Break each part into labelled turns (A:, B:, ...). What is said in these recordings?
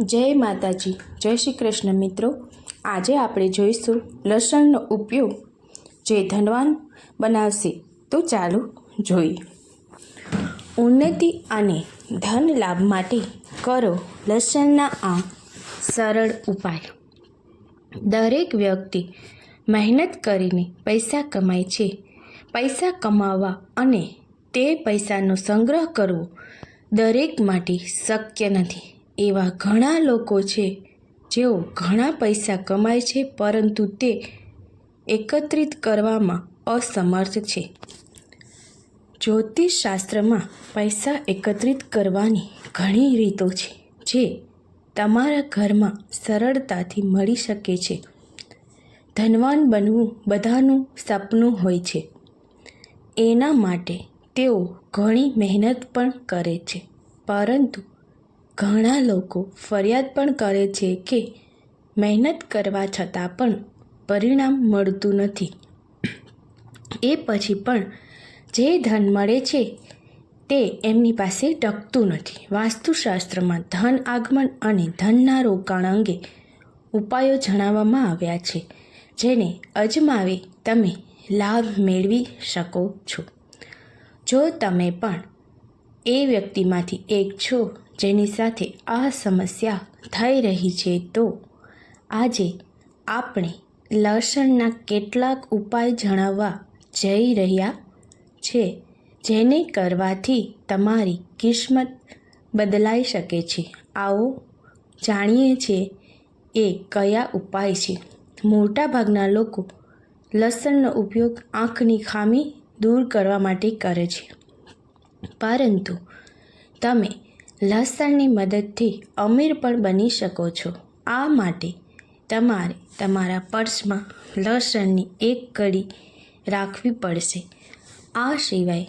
A: જય માતાજી, જય શ્રી કૃષ્ણ મિત્રો. આજે આપણે જોઈશું લસણનો ઉપયોગ જે ધનવાન બનાવશે તો ચાલુ જોઈએ. ઉન્નતિ અને ધન લાભ માટે કરો લસણના આ સરળ ઉપાય. દરેક વ્યક્તિ મહેનત કરીને પૈસા કમાય છે. પૈસા કમાવવા અને તે પૈસાનો સંગ્રહ કરવો દરેક માટે શક્ય નથી. એવા ઘણા લોકો છે, જેઓ ઘણા પૈસા કમાય છે, પરંતુ તે એકત્રિત કરવામાં અસમર્થ છે. જ્યોતિષશાસ્ત્રમાં પૈસા એકત્રિત કરવાની ઘણી રીતો છે, જે તમારા ઘરમાં સરળતાથી મળી શકે છે. ધનવાન બનવું બધાનું સપનું હોય છે. એના માટે તેઓ ઘણી મહેનત પણ કરે છે, પરંતુ ઘણા લોકો ફરિયાદ પણ કરે છે કે મહેનત કરવા છતાં પણ પરિણામ મળતું નથી. એ પછી પણ જે ધન મળે છે તે એમની પાસે ટકતું નથી. વાસ્તુશાસ્ત્રમાં ધન આગમન અને ધનના રોકાણ અંગે ઉપાયો જણાવવામાં આવ્યા છે, જેને અજમાવી તમે લાભ મેળવી શકો છો. જો તમે પણ એ વ્યક્તિમાંથી એક છો જેની સાથે આ સમસ્યા થઈ રહી છે તો આજે આપણે લસણના કેટલાક ઉપાય જણાવવા જઈ રહ્યા છે, જેને કરવાથી તમારી કિસ્મત બદલાઈ શકે છે. આવો જાણીએ છીએ એ કયા ઉપાય છે. મોટાભાગના લોકો લસણનો ઉપયોગ આંખની ખામી દૂર કરવા માટે કરે છે. પરંતુ તમે લસણની મદદથી અમીર પણ બની શકો છો. આ માટે તમારે તમારા પર્સમાં લસણની એક કડી રાખવી પડશે. આ સિવાય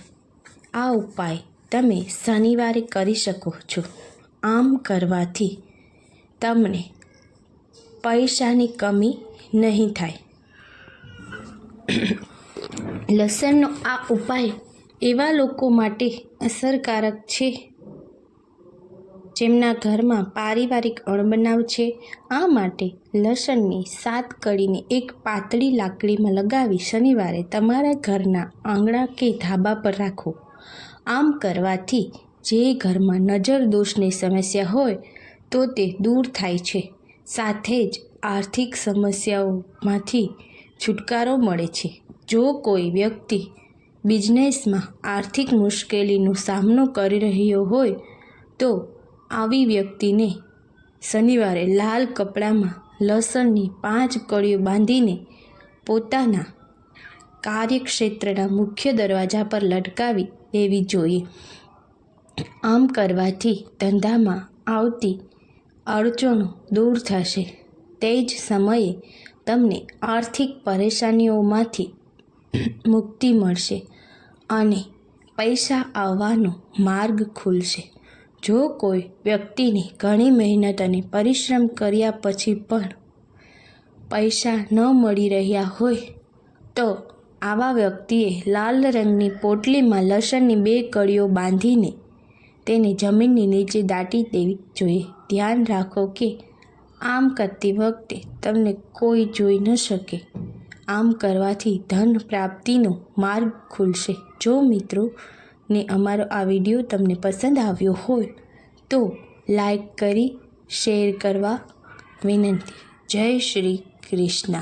A: આ ઉપાય તમે શનિવારે કરી શકો છો. આમ કરવાથી તમને પૈસાની કમી નહીં થાય. લસણનો આ ઉપાય એવા લોકો માટે અસરકારક છે જેમના ઘરમાં પારિવારિક અણબનાવ છે, આ માટે લસણની સાત કડીને એક પાતળી લાકડીમાં લગાવી શનિવારે તમારા ઘરના આંગણા કે ધાબા પર રાખો. આમ કરવાથી જે ઘરમાં નજર દોષની સમસ્યા હોય, તો તે દૂર થાય છે. સાથે જ આર્થિક સમસ્યાઓમાંથી છુટકારો મળે છે. જો કોઈ વ્યક્તિ બિઝનેસમાં આર્થિક મુશ્કેલીનો સામનો કરી રહ્યો હોય, તો આવી વ્યક્તિને શનિવારે લાલ કપડામાં લસણની પાંચ કળીઓ બાંધીને પોતાના કાર્યક્ષેત્રના મુખ્ય દરવાજા પર લટકાવી દેવી જોઈએ. આમ કરવાથી ધંધામાં આવતી અડચણો દૂર થશે. તે જ સમયે તમને આર્થિક પરેશાનીઓમાંથી મુક્તિ મળશે અને પૈસા આવવાનો માર્ગ ખુલશે. જો કોઈ વ્યક્તિને ઘણી મહેનત અને પરિશ્રમ કર્યા પછી પણ પૈસા ન મળી રહ્યા હોય, તો આવા વ્યક્તિએ લાલ રંગની પોટલીમાં લસણની બે કળીઓ બાંધીને તેને જમીનની નીચે દાટી દેવી જોઈએ. ધ્યાન રાખો કે આમ કરતી વખતે તમને કોઈ જોઈ ન શકે. આમ કરવાથી ધન પ્રાપ્તિનો માર્ગ ખુલશે. જો મિત્રો ને અમારો આ વીડિયો તમને પસંદ આવ્યો હોય તો લાઈક કરી, શેર કરવા વિનંતી. જય શ્રી કૃષ્ણ.